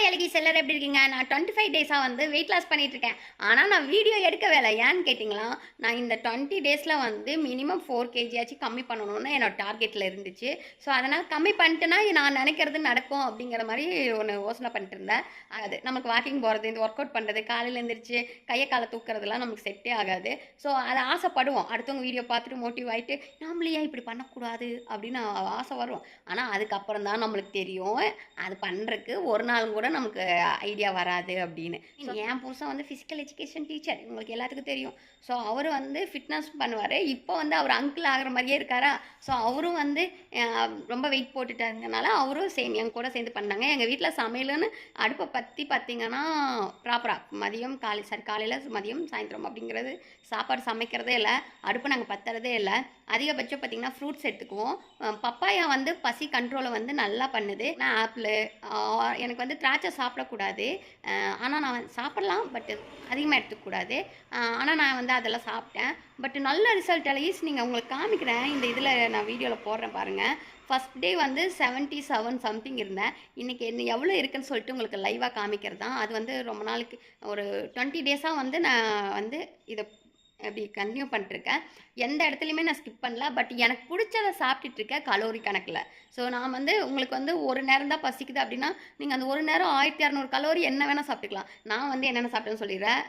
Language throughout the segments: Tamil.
ஹாய் அழகி செல்லர் எப்படி இருக்கீங்க? நான் டுவெண்ட்டி ஃபைவ் டேஸாக வந்து வெயிட் லாஸ் பண்ணிகிட்ருக்கேன் ஆனால் நான் வீடியோ எடுக்க வேலை. ஏன்னு கேட்டிங்களா? நான் இந்த டுவெண்ட்டி டேஸில் வந்து மினிமம் ஃபோர் கேஜியாச்சும் கம்மி பண்ணணும்னு என்னோட டார்கெட்டில் இருந்துச்சு. ஸோ அதனால் கம்மி பண்ணிட்டேன்னா நான் நினைக்கிறது நடக்கும் அப்படிங்கிற மாதிரி ஒன்று யோசனை பண்ணிட்டு இருந்தேன் அது நமக்கு வாக்கிங் போகிறது இந்த ஒர்க் அவுட் பண்ணுறது காலையில் எழுந்திரிச்சு கையை காலை தூக்குறதுலாம் நமக்கு செட்டே ஆகாது. ஸோ அதை ஆசைப்படுவோம். அடுத்தவங்க வீடியோ பார்த்துட்டு மோட்டிவ் ஆகிட்டு நம்மளையே இப்படி பண்ணக்கூடாது அப்படின்னு ஆசை வரும். ஆனால் அதுக்கப்புறம் தான் நம்மளுக்கு தெரியும். அது பண்ணுறதுக்கு ஒரு நாள் கூட நமக்கு ஐடியா வராது அப்படின்னு. என் புருஷன் வந்து ஃபிசிக்கல் எஜுகேஷன் டீச்சர் உங்களுக்கு எல்லாத்துக்கும் தெரியும். ஸோ அவர் வந்து ஃபிட்னஸ் பண்ணுவார். இப்போ வந்து அவர் அங்கிள் ஆகிற மாதிரியே இருக்காரா? ஸோ அவரும் வந்து ரொம்ப வெயிட் போட்டுட்டாங்கனால அவரும் சேம் என் கூட சேர்ந்து பண்ணாங்க. எங்கள் வீட்டில் சமையல்னு அடுப்பை பற்றி பார்த்தீங்கன்னா ப்ராப்பராக மதியம் காலை சாரி காலையில் மதியம் சாயந்தரம் அப்படிங்கிறது சாப்பாடு சமைக்கிறதே இல்லை. அடுப்பு நாங்கள் பத்துறதே இல்லை. அதிகபட்சம் பார்த்தீங்கன்னா ஃப்ரூட்ஸ் எடுத்துக்குவோம். பப்பாயா வந்து பசி கண்ட்ரோலை வந்து நல்லா பண்ணுது. நான் ஆப்பிள் எனக்கு வந்து திராட்சை சாப்பிடக்கூடாது. ஆனால் நான் வந்து சாப்பிடலாம் பட் அதிகமாக எடுத்துக்கூடாது ஆனால் நான் வந்து அதெல்லாம் சாப்பிட்டேன். பட் நல்ல ரிசல்ட் அலைஸ் நீங்கள் உங்களுக்கு காமிக்கிறேன். இந்த இதில் நான் வீடியோவில் போடுறேன் பாருங்கள் ஃபஸ்ட் டே வந்து செவன்ட்டி செவன் சம்திங் இருந்தேன். இன்றைக்கி என்ன எவ்வளோ இருக்குன்னு சொல்லிட்டு உங்களுக்கு லைவாக காமிக்கிறது தான். அது வந்து ரொம்ப நாளைக்கு ஒரு டுவெண்ட்டி டேஸாக வந்து நான் வந்து இதை அப்படி கண்டினியூ பண்ணிட்டுருக்கேன் எந்த இடத்துலையுமே நான் ஸ்கிப் பண்ணல. பட் எனக்கு பிடிச்சதை சாப்பிட்டுட்டு இருக்கேன் கலோரி கணக்கில். ஸோ நான் வந்து உங்களுக்கு வந்து ஒரு நேரம் தான் பசிக்குது அப்படின்னா நீங்கள் அந்த ஒரு நேரம் ஆயிரத்தி இரநூறு கலோரி என்ன வேணால் சாப்பிட்டுக்கலாம். நான் வந்து என்னென்ன சாப்பிட்டேன்னு சொல்லிடுறேன்.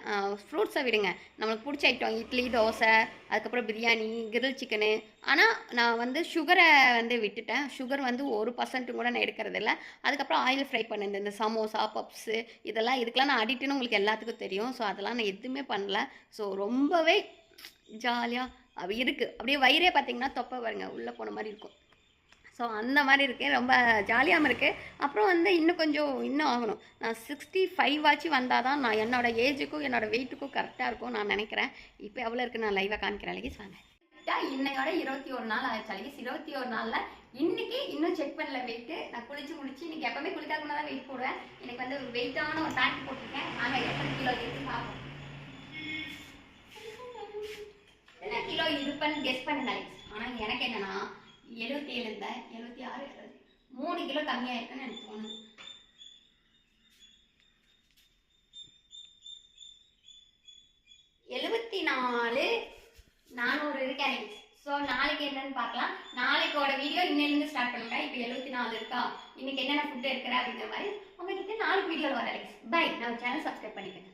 ஃப்ரூட்ஸை விடுங்க. நம்மளுக்கு பிடிச்ச ஐட்டம் இட்லி தோசை அதுக்கப்புறம் பிரியாணி கிரில் சிக்கனு ஆனால் நான் வந்து சுகரை வந்து விட்டுட்டேன். சுகர் வந்து ஒரு பர்சன்ட்டும் கூட நான் எடுக்கிறது இல்லை. அதுக்கப்புறம் ஆயில் ஃப்ரை பண்ணது இந்த சமோசா பப்ஸு இதெல்லாம் இதுக்கெல்லாம் நான் அடிக்ட்டுன்னு உங்களுக்கு எல்லாத்துக்கும் தெரியும். ஸோ அதெல்லாம் நான் எதுவுமே பண்ணல. ஸோ ரொம்பவே ஜாலியாக அப்படி இருக்குது அப்படியே வயிறே பார்த்தீங்கன்னா தொப்பை பாருங்கள் உள்ளே போன மாதிரி இருக்கும். ஸோ அந்த மாதிரி இருக்குது ரொம்ப ஜாலியாகவும் இருக்குது அப்புறம் வந்து இன்னும் கொஞ்சம் இன்னும் ஆகணும். நான் சிக்ஸ்டி ஃபைவ் ஆச்சு வந்தால் தான் நான் என்னோட ஏஜுக்கும் என்னோடய வெயிட்டுக்கும் கரெக்டாக இருக்கும் நான் நினைக்கிறேன். இப்போ எவ்வளோ இருக்குது நான் லைவாக காமிக்கிறேன் அழகி வாங்க. இன்னையோட இருபத்தி ஒரு நாள் ஆயிடுச்சு அழகிஸ். இருபத்தி ஒரு நாளில் இன்னைக்கு இன்னும் செக் பண்ணல வெயிட்டு நான் குளிச்சு முடிச்சு இன்னைக்கு எப்பவுமே குளிக்காத தான் வெயிட் போடுவேன். எனக்கு வந்து வெயிட்டான ஒரு பேண்ட் போட்டிருக்கேன். இருப்பேன்னு கெஸ் பண்ணினாலே ஆனால் எனக்கு என்னன்னா எழுபத்தி ஏழு இருந்தேன் எழுபத்தி ஆறு மூணு கிலோ கம்மியாக இருக்குன்னு எனக்கு தோணுது. எழுபத்தி நாலு நானூறு இருக்கேன் ஸோ நாளைக்கு என்னன்னு பார்க்கலாம். நாளைக்கோட வீடியோ இன்னிலிருந்து ஸ்டார்ட் பண்ணுங்க. இப்போ எழுபத்தி நாலு இருக்கா? இன்னைக்கு என்னென்ன ஃபுட் எடுக்கிற அப்படிங்கிற மாதிரி உங்ககிட்ட நாளைக்கு வீடியோ வர பை நம்ம சேனல் சப்ஸ்கிரைப் பண்ணிக்கிறேன்